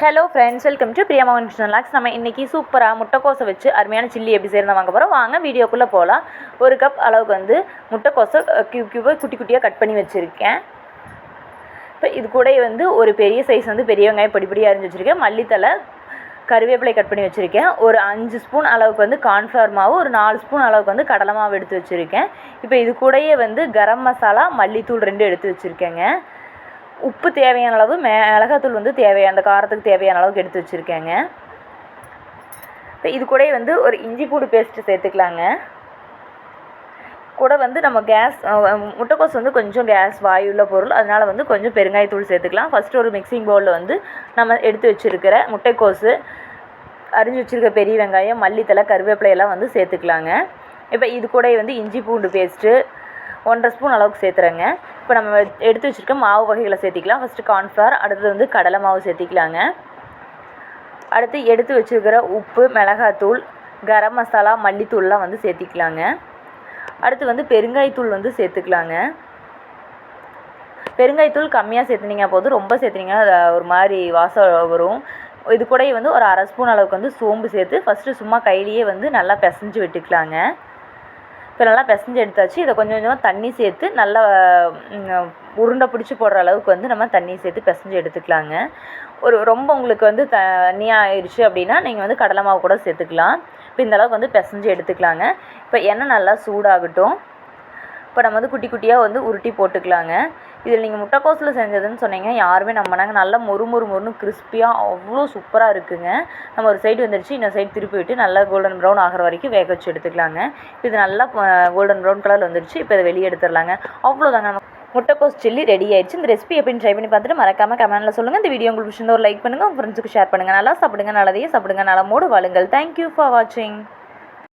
Hello friends welcome to Priya மோகன் vlogs நம்ம இன்றைக்கி சூப்பராக முட்டைக்கோசை வச்சு அருமையான சில்லி எப்படி சேர்ந்து வாங்க போகிறோம் வாங்க வீடியோக்குள்ளே போகலாம் ஒரு கப் அளவுக்கு வந்து முட்டைக்கோசை க்யூ கியூபாக குட்டி குட்டியாக கட் பண்ணி வச்சுருக்கேன். இப்போ இது கூட வந்து ஒரு பெரிய சைஸ் வந்து பெரிய வெங்காயம் படிப்படியாக அரிஞ்சு வச்சுருக்கேன். மல்லித்தலை கருவேப்பிலை கட் பண்ணி வச்சுருக்கேன். ஒரு அஞ்சு ஸ்பூன் அளவுக்கு வந்து கார்ன்ஃப்ளவர் மாவு ஒரு நாலு ஸ்பூன் அளவுக்கு வந்து கடலை மாவு எடுத்து வச்சுருக்கேன். இப்போ இது கூடயே வந்து கரம் மசாலா மல்லித்தூள் ரெண்டு எடுத்து வச்சுருக்கேங்க. உப்பு தேவையான அளவு மே மிளகாத்தூள் வந்து தேவையான அந்த காரத்துக்கு தேவையான அளவுக்கு எடுத்து வச்சுருக்கேங்க. இப்போ இது கூட வந்து ஒரு இஞ்சி பூடு பேஸ்ட்டு சேர்த்துக்கலாங்க. கூட வந்து நம்ம கேஸ் முட்டைக்கோஸ் வந்து கொஞ்சம் கேஸ் வாயுள்ள பொருள். அதனால் வந்து கொஞ்சம் பெருங்காயத்தூள் சேர்த்துக்கலாம். ஃபஸ்ட்டு ஒரு மிக்சிங் பவுலில் வந்து நம்ம எடுத்து வச்சுருக்கிற முட்டைக்கோஸு அரிஞ்சு வச்சுருக்க பெரிய வெங்காயம் மல்லித்தலை கருவேப்பிலையெல்லாம் வந்து சேர்த்துக்கலாங்க. இப்போ இது கூட வந்து இஞ்சி பூண்டு பேஸ்ட்டு ஒன்றரை ஸ்பூன் அளவுக்கு சேர்த்துறேங்க. இப்போ நம்ம எடுத்து வச்சுருக்க மாவு வகைகளை சேர்த்திக்கலாம். ஃபஸ்ட்டு கார்ன்ஃப்ளவர் அடுத்தது வந்து கடலை மாவு சேர்த்திக்கலாங்க. அடுத்து எடுத்து வச்சுருக்கிற உப்பு மிளகாத்தூள் கரம் மசாலா மல்லித்தூள்லாம் வந்து சேர்த்திக்கலாங்க. அடுத்து வந்து பெருங்காயத்தூள் வந்து சேர்த்துக்கலாங்க. பெருங்காயத்தூள் கம்மியாக சேர்த்துனீங்க போதும் ரொம்ப சேர்த்துனீங்கன்னா அது ஒரு மாதிரி வாசம் வரும். இது கூட வந்து ஒரு அரை ஸ்பூன் அளவுக்கு வந்து சோம்பு சேர்த்து ஃபஸ்ட்டு சும்மா கையிலேயே வந்து நல்லா பிசைஞ்சு விட்டுக்கலாங்க. இப்போ நல்லா பிசைஞ்சு எடுத்தாச்சு. இதை கொஞ்சம் கொஞ்சமாக தண்ணி சேர்த்து நல்லா உருண்டை பிடிச்சி போடுற அளவுக்கு வந்து நம்ம தண்ணி சேர்த்து பிசைஞ்சு எடுத்துக்கலாங்க. ஒரு ரொம்ப உங்களுக்கு வந்து தண்ணியாக ஆயிடுச்சு அப்படின்னா நீங்கள் வந்து கடலை மாவு கூட சேர்த்துக்கலாம். இப்போ இந்தளவுக்கு வந்து பிசைஞ்சு எடுத்துக்கலாங்க. இப்போ எண்ணெய் நல்லா சூடாகட்டும். இப்போ நம்ம வந்து குட்டி குட்டியாக வந்து உருட்டி போட்டுக்கலாங்க. இதில் நீங்கள் முட்டைக்கோஸில் செஞ்சதுன்னு சொன்னீங்க யாருமே நம்பினாங்க. நல்லா மொறு மொறு மொறுன்னு கிறிஸ்பியாக அவ்வளோ சூப்பராக இருக்குங்க. நம்ம ஒரு சைடு வந்துடுச்சு இன்னொரு சைடு திருப்பி விட்டு நல்லா கோல்டன் ப்ரௌன் ஆகிற வரைக்கும் வேக வச்சு எடுத்துக்கலாங்க. இது நல்லா கோல்டன் ப்ரௌன் கலர் வந்துருச்சு இப்போ இதை வெளியே எடுத்துடலாங்க. அவ்வளோதாங்க. நம்ம முட்டைக்கோஸ் சில்லி ரெடி ஆயிடுச்சு. இந்த ரெசிபி எப்படின்னு ட்ரை பண்ணி பார்த்துட்டு மறக்காமல் கமெண்ட்டில் சொல்லுங்கள் இந்த வீடியோ உங்களுக்கு பிடிச்சிருந்தோ ஒரு லைக் பண்ணுங்கள் உங்கள் ஃப்ரெண்ட்ஸுக்கு ஷேர் பண்ணுங்கள் நல்லா சாப்பிடுங்க. நல்லதையே சாப்பிடுங்க. நலமோடு வாழுங்கள். தேங்க்யூ ஃபார் வாட்சிங்